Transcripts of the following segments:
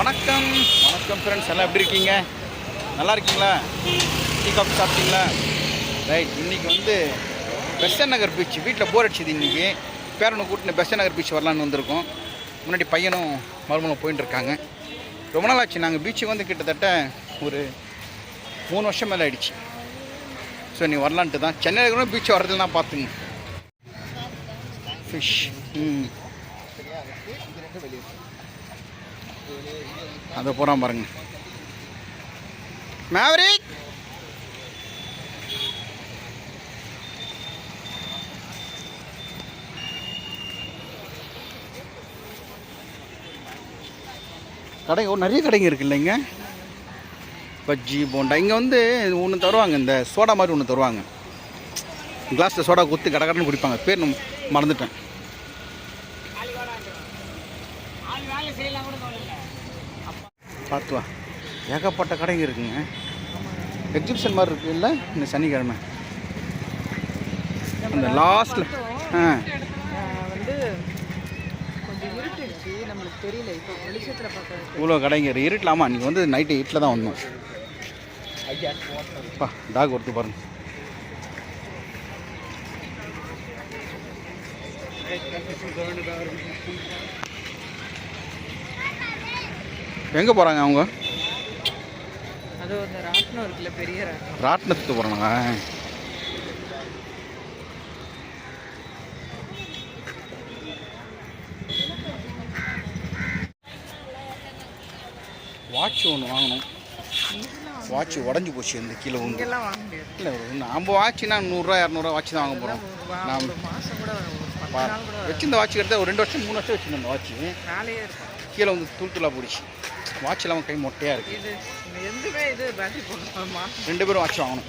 வணக்கம். வணக்கம் ஃப்ரெண்ட்ஸ் எல்லாம் எப்படி இருக்கீங்க? நல்லா இருக்கீங்களா? டீ காஃபி சாப்பிட்டீங்களா? ரைட் இன்னைக்கு வந்து பெசன் நகர் பீச் வீட்டில் போர் அடிச்சது இன்றைக்கி பேரனை கூட்டின பெசன் நகர் பீச் வரலான்னு வந்திருக்கோம். முன்னாடி பையனும் மருமனும் போயின்னு இருக்காங்க. ரொம்ப நாள் ஆச்சு. நாங்கள் பீச்சுக்கு வந்து கிட்டத்தட்ட ஒரு மூணு வருஷம் மேலே ஆயிடுச்சு. ஸோ நீ வரலான்ட்டு தான். சென்னையில் கூட பீச் வரதுலாம் பார்த்துங்க. ஃபிஷ் ம். அதை போகிறான் பாருங்க. மேவரிக் கடைங்க ஒரு நிறைய கடைங்க இருக்கு இல்லைங்க பஜ்ஜி போண்டா. இங்கே வந்து ஒன்று தருவாங்க இந்த சோடா மாதிரி ஒன்று தருவாங்க. கிளாஸில் சோடா குத்து கடை கடைன்னு குடிப்பாங்க. பேர் மறந்துட்டேன். பார்த்து வா ஏகப்பட்ட கடைங்க இருக்குங்க. எக்ஸிபிஷன் மாதிரி இருக்கு. இல்லை இந்த சனிக்கிழமை. அந்த லாஸ்ட்டில் ஆ. ஆஹ் வந்து கொஞ்சம் இருட்டுச்சு. நம்மளுக்கு தெரியல. இப்போ வெளிச்சத்தில் பார்க்கறது இவ்வளோ கடைங்க. இருட்டில் ஆமாம் நீங்கள் வந்து நைட்டு எயிட்டில் தான் வந்தோம். பா டாக் ஒருத்து பாருங்க. எங்கே போகிறாங்க அவங்க? அது அந்த ராட்டினம் இருக்குல்ல பெரிய ராட்டினம். ராட்டினத்துக்கு போகிறாங்க வாட்ச் ஒன்று வாங்கணும். வாட்ச் உடஞ்சி போச்சு இந்த கீழே வந்து இல்லை நம்ம வாட்ச்னா நூறுரூவா இரநூறுவா வாட்ச் தான் வாங்க போகிறோம் வா- நாம் ஒரு மாதம் கூட வரும். ஒரு பத்து பா நாள் கூட வரும். வச்சிருந்த வாட்ச் எடுத்தால் ஒரு ரெண்டு வருஷம் மூணு வருஷம் வச்சுருந்தேன் வாட்ச் கீழே வந்து தூள் தூளாக போயிடுச்சு. வாட்ச் இல்லாமல் கை மொட்டையாக இருக்குது இது எதுவுமே இது பேட்டரி போடணுமா ரெண்டு பேரும் வாட்ச் வாங்கணும்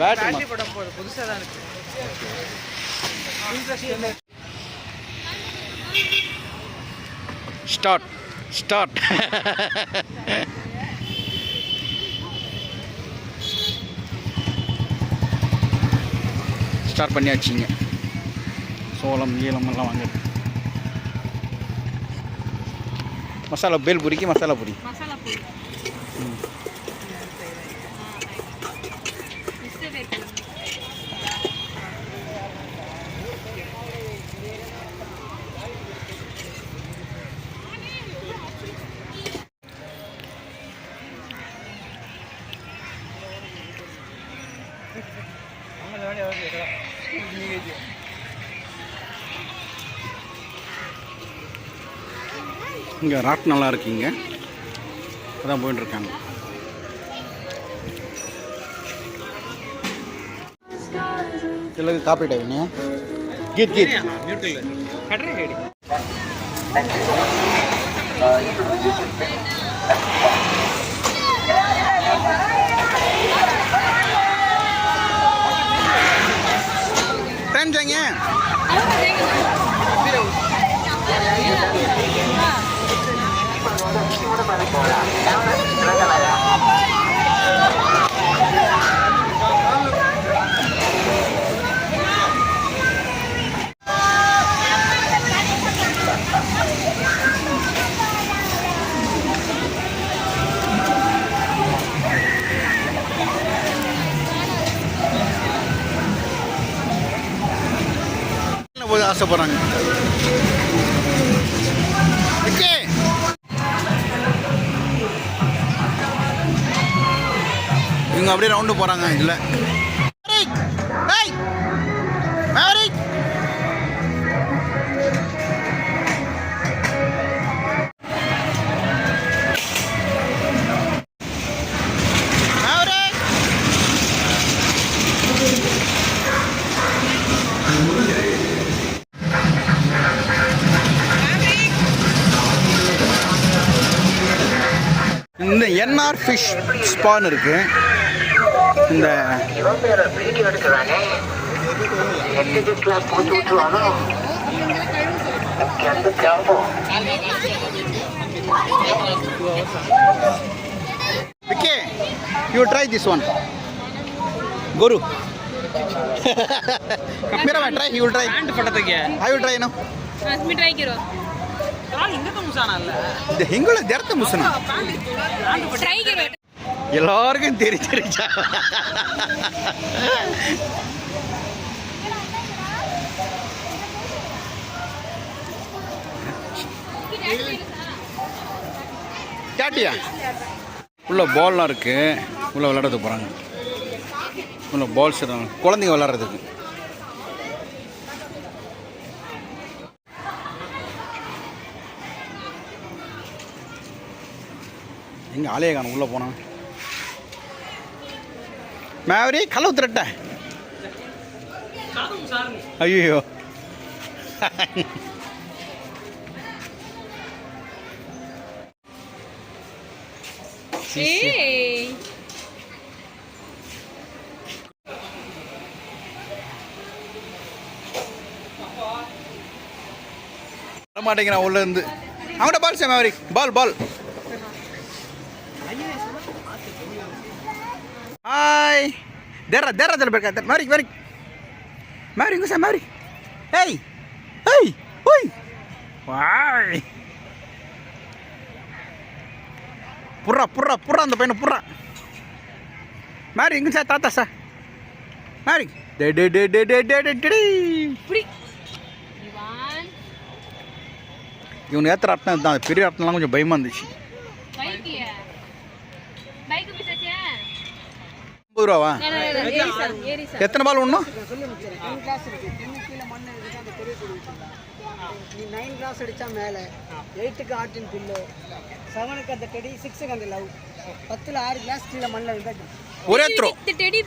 பேட்டரி போட போகுது புதுசாக தான் இருக்கு. இன்ட்ரெஸ்ட் ஸ்டார்ட் ஸ்டார்ட் ஸ்டார்ட் பண்ணியாச்சுங்க சோளம் ஈலம் எல்லாம் வாங்க மசாலா பேல் பூரிக்கு மசாலா பூரி. மசாலா பொடி இங்கே ராட் நல்லா இருக்கீங்க. அதான் போயிட்டுருக்காங்க இல்லைங்க காப்பி டைவினு கீத் கீத். டைம் செய்யுங்க மாற்ற போகிறாங்க இவங்க அப்படியே ரவுண்டு போகிறாங்க இதில். என்ஆர் ஃபிஷ் ஸ்பான் இருக்குது இந்த விக்கே யூ ட்ரை திஸ் ஒன் குரு मेरा बैठ रहा है ही विल ट्राई हैंड फटत गया आई विल ट्राई नो आज में ट्राई करो இந்த ஹிங்குல திறத்த முசனா? எல்லாருக்கும் தெரிஞ்சிருச்சா கேட்டியா? உள்ள பால்லாம் இருக்கு. உள்ள விளையாடுறது போகிறாங்க உள்ள பால்ஸ் குழந்தைங்க விளையாடுறதுக்கு. எங்க ஆலய காணும் உள்ள போனான். மேவரி கள்ள ஊத்துறட்ட ஐயோ வர மாட்டேங்கிறான் உள்ள இருந்து. அவன்கிட்ட பால் சார் மேவரி? பால் பால் ஹாய் தேர்ற தேர்றத்தில் போயிருக்கா மாறி மாறி மாறி சார் மாறி ஏய் ஏய் ஓய் வாய் புறா புறா புறா அந்த பையனை புறா மாறி எங்க சார் தாத்தா சார் மாறி டே டே டே டே டே டே டே இவனுக்கு ஏற்ற அர்த்தம் தான் பெரிய அர்த்தம்லாம் கொஞ்சம் பயமாக இருந்துச்சு எழுபது ரூபாவா எத்தனை பால் ஒன்றும் நைன் கிளாஸ் அடித்தா மேலே எயிட்டுக்கு ஆர்டின் பில்லு செவனுக்கு அந்த டெடி சிக்ஸுக்கு அந்த லவ் பத்தில் ஆறு கிளாஸ் கீழே மண்ணில் இருந்தால் ஒரே த்ரோ டெடி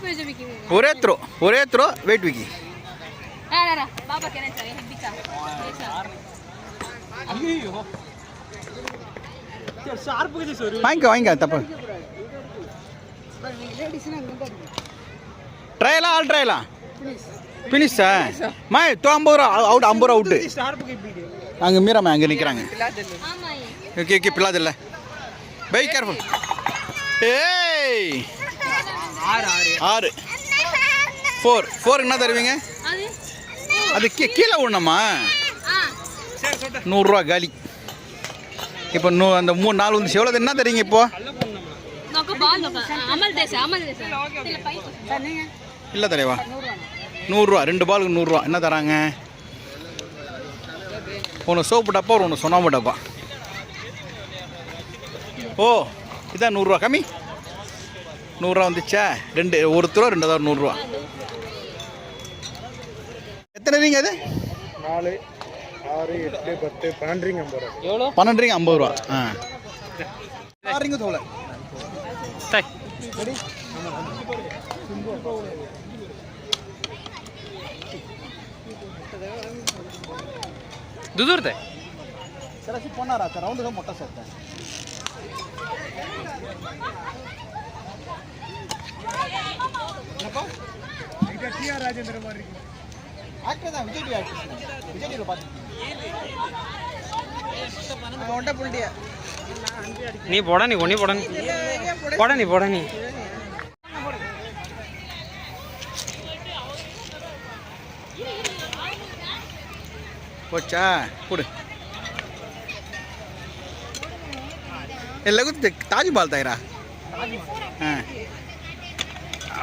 ஒரே த்ரோ ஒரே த்ரோ வெயிட் விக்கி வாங்கிக்க வாங்க தப்பு. ட்ரையலா ஆல் ட்ரையலா ஃபினிஷா மா தோ ஐம்பது ரூபா அவுட் ஐம்பது ரூபா அவுட்டு அங்கே மீராமா அங்கே நிற்கிறாங்க ஓகே ஓகே பிள்ளாதில்ல பை கேர்ஃபுல் ஏய்! ஆறு ஃபோர் ஃபோர் என்ன தருவீங்க? அது? அது கீ கீழே விடணுமா ஆ. நூறுரூவா காலி. இப்போ நூ அந்த மூணு நாலு வந்து எவ்வளோ என்ன தரீங்க இப்போ? இல்ல தலைவா. நூறுரூவா ரெண்டு பாலுக்கு நூறுரூவா என்ன தராங்க? ஒன்று சோப்பு டப்பா ஒரு ஒன்று சொன்னாம்பு டப்பா. ஓ இதான் நூறுரூவா கம்மி. நூறுரூவா வந்துச்சா? ரெண்டு ஒருத்தரூவா ரெண்டு தான் நூறுரூவா எத்தனை ரீங்க அது? நாலு ஆறு எட்டு பத்து பன்னெண்டு ஐம்பது ரூபா. பன்னெண்டு ரீங்க ஐம்பது ரூபா. ஆ. Stay. Ready? दुदूर ते सर अशी पोणार आता राऊंड हा मोठा सेट नको इथे टी आर राजेंद्र मारी ಆಗ್ತದ ವಿಜಯ್ ಡಿ ಆಗ್ತದೆ ವಿಜಯ್ ಡಿ ರೂಪಾಯಿ ಹೊಂಟ ಪುಲ್ಟಿಯ நீ போட நீ ஒன்னி போட நீ. போடா நீ போட நீ. போச்சா? கொடு. எல்லாருக்கும் தெ- தாஜ் பால் தாயிரா?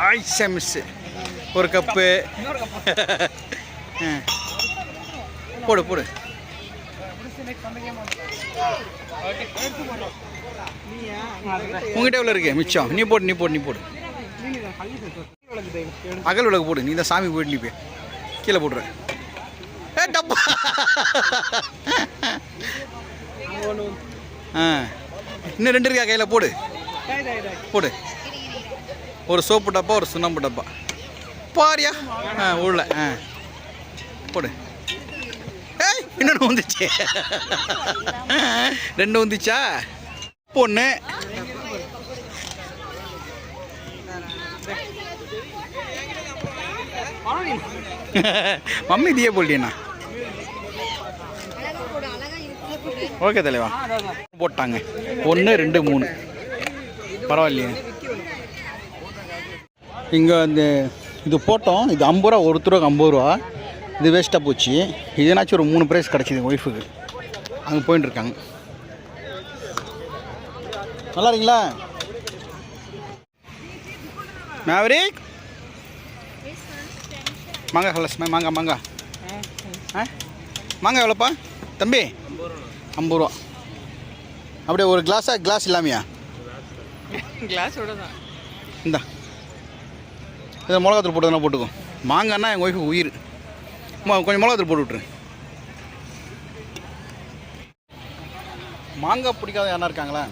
ஆயிஷா மிஸ் ஒரு கப்பு. ஆ. போடு போடு. உங்ககிட்ட எவ்வளோ இருக்கு? மிச்சம். நீ போடு நீ போடு நீ போடு. அகல் விளக்கு போடு. நீ தான் சாமி போயிட்டு நீ போய். கீழே போடுற ஏ டப்பா. ஆ. இன்னும் ரெண்டு இருக்கா? கையில் போடு. போடு. ஒரு சோப்பு டப்பா ஒரு சுண்ணாம்பு டப்பா. பாரியா? ஆ உள்ள. ஆ. போடு. இன்னொன்று வந்துச்சு. ரெண்டு வந்துச்சா? பொண்ணு. மம்மி இதே போல்டியண்ணா. ஓகே தலைவா. போட்டாங்க. ஒன்று ரெண்டு மூணு. பரவாயில்லையே. இங்கே இந்த இது போட்டோம். இது ஐம்பது ரூபா ஒருத்தருக்கு ஐம்பது ரூபா. இது வேஸ்ட்டாக போச்சு. இதுனாச்சும் ஒரு மூணு ப்ரைஸ் கிடச்சிது ஒய்ஃபுக்கு அங்கே போயின்னு இருக்காங்க நல்லா இருக்கீங்களா மேவரிக் மாங்காய் ஹலஸ் மாங்காய் மாங்காய். ஆ? மாங்காய் எவ்வளோப்பா? தம்பி? ஐம்பது ரூபா. அப்படியே ஒரு கிளாஸா கிளாஸ் இல்லாமையா? கிளாஸோட தான். இந்தா. இதை மிளகாத்தூள் போட்டு போட்டுக்கோ. மாங்காய்னா எங்கள் ஒய்ஃபுக்கு உயிர். கொஞ்சம் மிளகாத்தூள் போட்டு விட்ரு மாங்காய் பிடிக்காத யாரா இருக்காங்களா?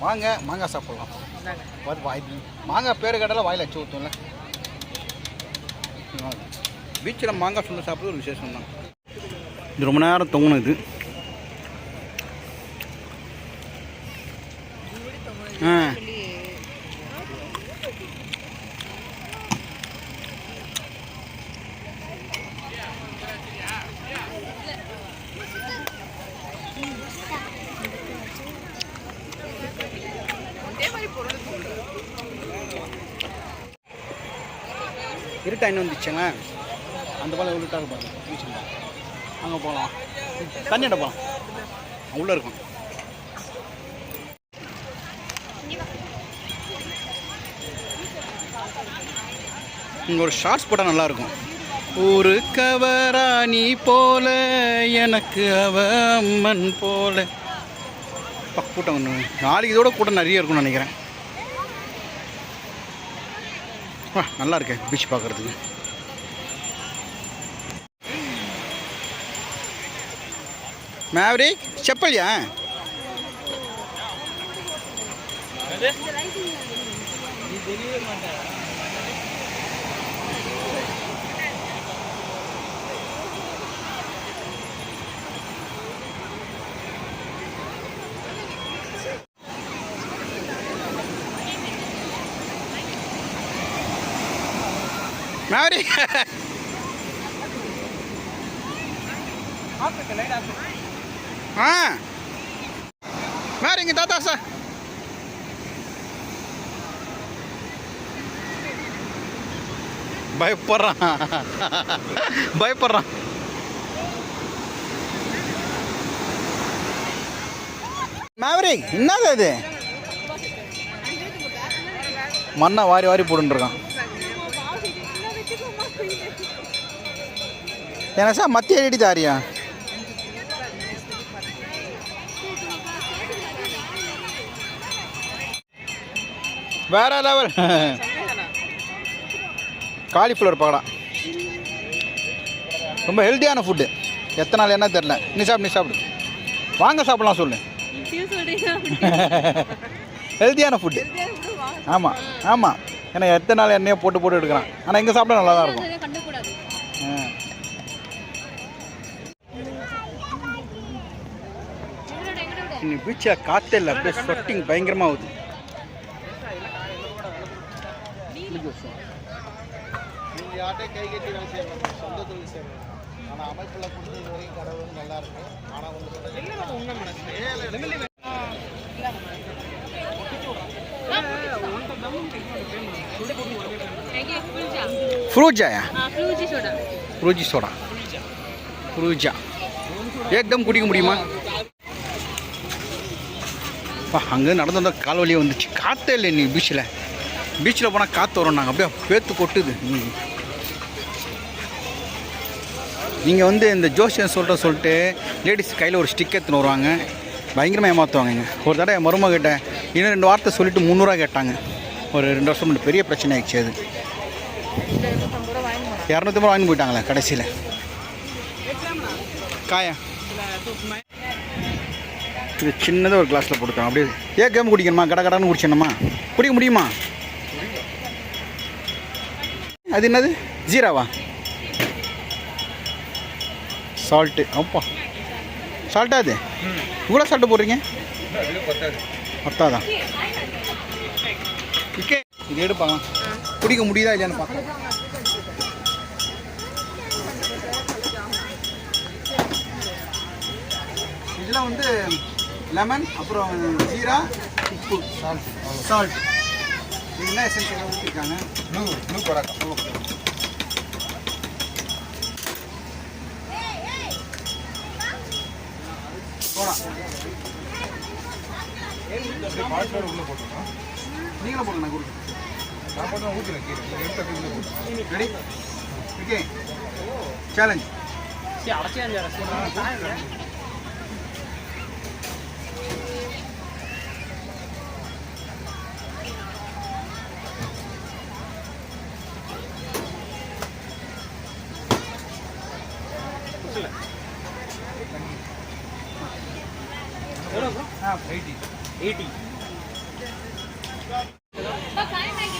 வாங்க மாங்காய் சாப்பிட்லாம். வாய் மாங்காய் பேர் கடையில் வாயில் அச்சு ஊற்றும்ல பீச்சில் மாங்காய் சுண்டை சாப்பிட்றது ஒரு விசேஷம் தான். இது ரொம்ப நேரம் தொங்கணும் இது ஆ. இருட்டா இன்னும் வந்துச்சுங்க? அந்த பாலம் இருட்டாக பாருங்க. பீச்சுங்க அங்கே போகலாம் தண்ணி போகலாம் உள்ளே இருக்கும். இங்கே ஒரு ஷார்ட்ஸ் போட்டால் நல்லாயிருக்கும் ஒரு கவராணி போல எனக்கு அவ அம்மன் போல. கூட்டம் ஒன்று நாளைக்கு இதோட கூட்டம் நிறைய இருக்கும்னு நினைக்கிறேன். நல்லா இருக்கு பீச் பார்க்குறதுக்கு மேவரி செப்பல்யா? மேவரி ஆ மேரி இங்கே தாத்தா சார் பயப்படுறான் பயப்படுறான் மேவரிக் என்னது இது? மண்ணை வாரி வாரி போட்டுருக்கான் என்ன சார் மத்திய அடி தாரியா வேற லெவல். காலிஃப்ளவர் பக்கடா. ரொம்ப ஹெல்த்தியான ஃபுட்டு எத்தனை நாள் என்ன தெரில நீ சாப்பிடு நீ சாப்பிடு. வாங்க சாப்பிடலாம் சொல்லு. ஹெல்த்தியான ஃபுட்டு ஆமாம் ஆமாம் ஏன்னா எத்தனை நாள் எண்ணெயை போட்டு போட்டு எடுக்கிறான். ஆனால் இங்கே சாப்பிட நல்லா தான் இருக்கும் கண்டுக்கூடாது ஆ. இன்னைக்கு பீச்சில் காற்றே இல்லை அப்படியே ஸ்வெட்டிங் பயங்கரமாக ஆகுது நீங்கள் யார்ட்டே கை கட்டி வேலை செய்யணும் சொந்த தொழில் செய்யணும் ஆனால் அமைப்பில் கொடுத்தது வரைக்கும் கடவுள் நல்லா இருக்கு ஆனால் ஒன்று फ्रूट जाया ஃப்ரூஜி சோடா ஃப்ரூஜி சோடா ஃப்ரூஜா ஏக்தம் குடிக்க முடியுமா அப்பா அங்கே நடந்து வந்தால் கால் வழியே வந்துச்சு. காற்றே இல்லை நீ பீச்சில் பீச்சில் போனால் காற்று வரும் நாங்கள் அப்படியே பேத்து கொட்டுது. நீங்கள் வந்து இந்த ஜோசியம் சொல்கிற சொல்லிட்டு லேடிஸ் கையில் ஒரு ஸ்டிக் எடுத்துன்னு வருவாங்க. பயங்கரமாக ஏமாற்றுவாங்க ஒரு தடவை என் மருமக கேட்டேன் இன்னும் ரெண்டு வார்த்தை சொல்லிட்டு முந்நூறுரூவா கேட்டாங்க. ஒரு ரெண்டு வருஷம் முன்னாடி பெரிய பிரச்சனை ஆயிடுச்சு அது. இரநூத்தம்பது வாங்கி போயிட்டாங்களே கடைசியில். காயா? இது சின்னதாக ஒரு கிளாஸில் போட்டுருக்காங்க அப்படியே ஏன் கேம் குடிக்கணுமா? கடை கடான்னு குடிச்சணுமா குடிக்க முடியுமா? அது என்னது? ஜீராவா? சால்ட்டு அப்பா. சால்ட்டா அது? இவ்வளோ சால்ட்டு போடுறீங்க? பத்தாதான் ஓகே இது எடுப்பாங்க. குடிக்க முடியுதா இல்லையான்னு பார்க்கலாம். இதெல்லாம் வந்து லெமன் அப்புறம் ஜீரா உப்பு. சால்ட் சால்ட் இதெல்லாம் எசென்சியலாக ஊற்றிருக்காங்க ப்ளூ ப்ளூ பராக்கா ஓகே போட்டுருக்கோம் நீங்களும் போடுங்க நான் கொடுக்குறேன். நான் போட்டு ஊற்றுறேன் கீழே. நீங்கள் எடுத்து ரெடி ஓகே சேலஞ்ச் எயிட்டி மேரி கேரவனதல மாதிரி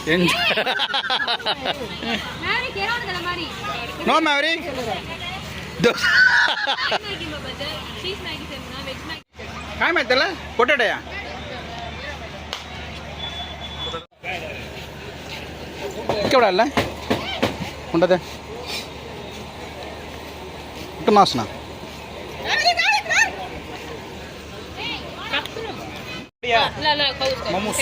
நோ மேவரி காய் மேத்தல பொட்டடையா இக்கவிடா இல்லை ఉండదే ఇటు మాసిన మమ్మూస్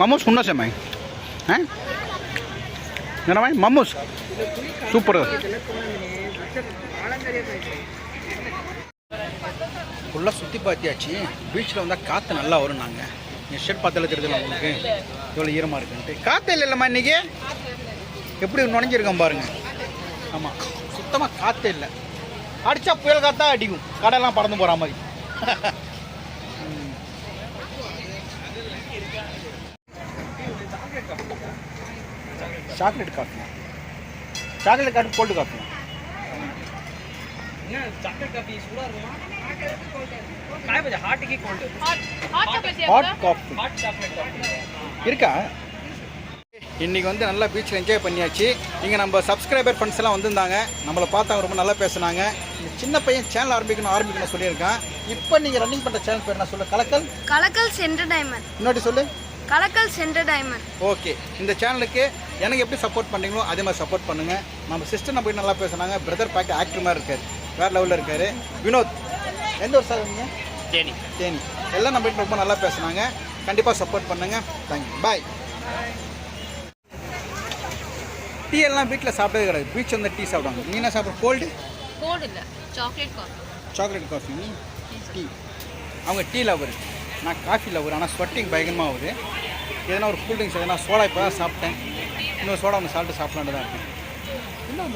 மமோஸ் உண்ணா சேமாய் ஆ? என்ன என்னமாய் மமோஸ் சூப்பர். ஃபுல்லாக சுற்றி பார்த்தியாச்சு பீச்சில் வந்தால் காற்று நல்லா வரும் நாங்கள் என் ஷர்ட் பார்த்தால தெரியுதுல உங்களுக்கு? இவ்வளோ ஈரமாக இருக்குன்ட்டு. காற்று இல்லை இல்லைம்மா இன்றைக்கி எப்படி நுழைஞ்சிருக்கோம் பாருங்கள் ஆமாம் சுத்தமாக காற்றே இல்லை. அடித்தா புயல் காற்றா அடிக்கும். கடையெல்லாம் பறந்து போகிற மாதிரி. Chocolate coffee. சாக்லேட் காட்டு கோல்டு காஃபி. ஹாட் கி இருக்கா? இன்றைக்கி வந்து நல்லா பீச்சில் என்ஜாய் பண்ணியாச்சு. இங்கே நம்ம சப்ஸ்கிரைபர் ஃப்ரெண்ட்ஸ் எல்லாம் வந்திருந்தாங்க. நம்மளை பார்த்தாங்க ரொம்ப நல்லா பேசுனாங்க. இந்த சின்ன பையன் சேனல் ஆரம்பிக்கணும் ஆரம்பிக்கணும்னு சொல்லியிருக்கான். இப்போ நீங்கள் ரன்னிங் பண்ணுற சேனல் பேர் என்ன சொல்லு? கலக்கல்? கலக்கல்ஸ் என்டர்டைன்மெண்ட் இன்னொரு சொல்லு. கலக்கல்ஸ் என்டர்டைன்மெண்ட் ஓகே இந்த சேனலுக்கு எனக்கு எப்படி சப்போர்ட் பண்ணீங்களோ அதே மாதிரி சப்போர்ட் பண்ணுங்கள் நம்ம சிஸ்டர் நம்ம நல்லா பேசுனாங்க. பிரதர் பார்க்க ஆக்டர் மாதிரி இருக்கார். வேறு லெவலில் இருக்கார். வினோத் எந்த ஒரு சார் நீங்கள் தேனி. தேனி. எல்லாம் நம்ம ரொம்ப நல்லா பேசுனாங்க. கண்டிப்பாக சப்போர்ட் பண்ணுங்கள் தேங்க்யூ பாய் டீ எல்லாம் வீட்டில் சாப்பிட்டதே கிடையாது. பீச் வந்து டீ சாப்பிடுவாங்க. நீ என்ன சாப்பிட்ற? கோல்டு கோல்ட் இல்ல. Chocolate coffee chocolate coffee tea அவங்க டீ லவர் நான் காஃபி லவர் ஆனால் ஸ்வெட்டிங் பயங்கரமாக ஆகுது. எதனா ஒரு கூல் ட்ரிங்க்ஸ் எதனா சோடா இப்போ தான் சாப்பிட்டேன். இன்னொரு சோடா ஒன்று சாப்பிட்டு சாப்பிடலான்னு தான் இருக்கேன் இன்னும்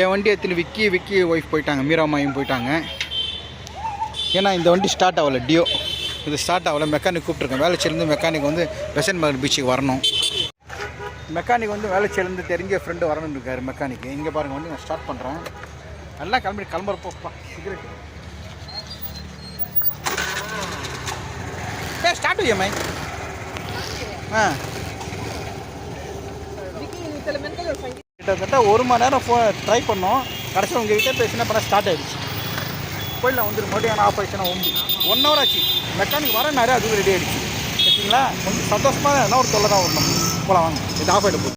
என் வண்டி எடுத்துன்னு விக்கி விக்கி ஒய்ஃப் போயிட்டாங்க. மீராமாயும் போயிட்டாங்க. ஏன்னா இந்த வண்டி ஸ்டார்ட் ஆகலை. டியோ இது ஸ்டார்ட் ஆகல. மெக்கானிக் கூப்பிட்ருக்கேன் வேலைச்சிலேருந்து மெக்கானிக் வந்து பெசன் மகன் பீச்சுக்கு வரணும். மெக்கானிக் வந்து வேலைச்சிலேருந்து தெரிஞ்ச ஃப்ரெண்டு வரணும்னு இருக்காரு மெக்கானிக் இங்கே பாருங்கள் வந்து நான் ஸ்டார்ட் பண்ணுறேன் நல்லா கிளம்பி கிளம்புறப்போப்பா சிகரெட் ஏ ஸ்டார்ட் ஐயம்மை ஆ. கிட்டத்தட்ட ஒரு மணி நேரம் ஃபோ ட்ரை பண்ணோம். கடைசியில் உங்ககிட்ட பேசினா பண்ண ஸ்டார்ட் ஆகிடுச்சு போயிடலாம் வந்துரு. மறுபடியும் ஆனால் ஆஃப் ஆயிடுச்சுன்னா ஒம்பு ஒன் ஹவர் ஆச்சு. மெக்கானிக் வர நிறைய அதுவும் ரெடி ஆகிடுச்சு சரிங்களா? கொஞ்சம் சந்தோஷமாக என்ன ஒரு தொல்லை தான் வரணும். போகலாம் வாங்க. இது ஆஃப் ஆகிடும்